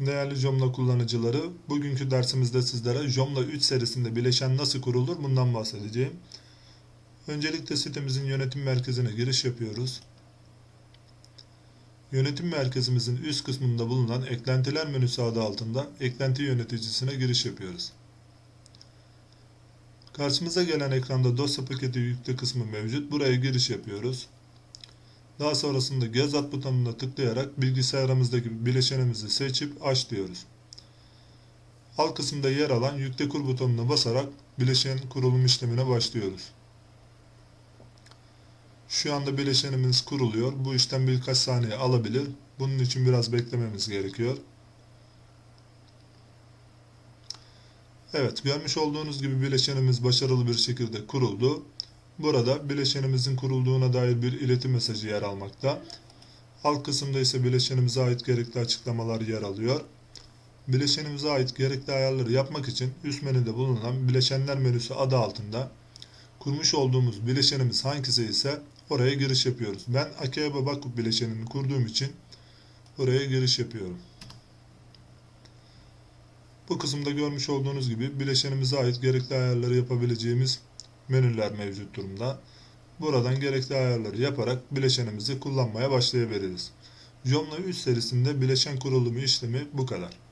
Değerli Jomla kullanıcıları, bugünkü dersimizde sizlere Jomla 3 serisinde bileşen nasıl kurulur bundan bahsedeceğim. Öncelikle sitemizin yönetim merkezine giriş yapıyoruz. Yönetim merkezimizin üst kısmında bulunan eklentiler menüsü adı altında eklenti yöneticisine giriş yapıyoruz. Karşımıza gelen ekranda dosya paketi yükle kısmı mevcut. Buraya giriş yapıyoruz. Daha sonrasında göz at butonuna tıklayarak bilgisayarımızdaki bileşenimizi seçip aç diyoruz. Alt kısımda yer alan yükle kur butonuna basarak bileşen kurulum işlemine başlıyoruz. Şu anda bileşenimiz kuruluyor. Bu işlem birkaç saniye alabilir. Bunun için biraz beklememiz gerekiyor. Evet, görmüş olduğunuz gibi bileşenimiz başarılı bir şekilde kuruldu. Burada bileşenimizin kurulduğuna dair bir iletim mesajı yer almakta. Alt kısımda ise bileşenimize ait gerekli açıklamalar yer alıyor. Bileşenimize ait gerekli ayarları yapmak için üst menüde bulunan bileşenler menüsü adı altında kurmuş olduğumuz bileşenimiz hangisi ise oraya giriş yapıyoruz. Ben Akeba Bakuk bileşenini kurduğum için oraya giriş yapıyorum. Bu kısımda görmüş olduğunuz gibi bileşenimize ait gerekli ayarları yapabileceğimiz menüler mevcut durumda. Buradan gerekli ayarları yaparak bileşenimizi kullanmaya başlayabiliriz. Jomla 3 serisinde bileşen kurulumu işlemi bu kadar.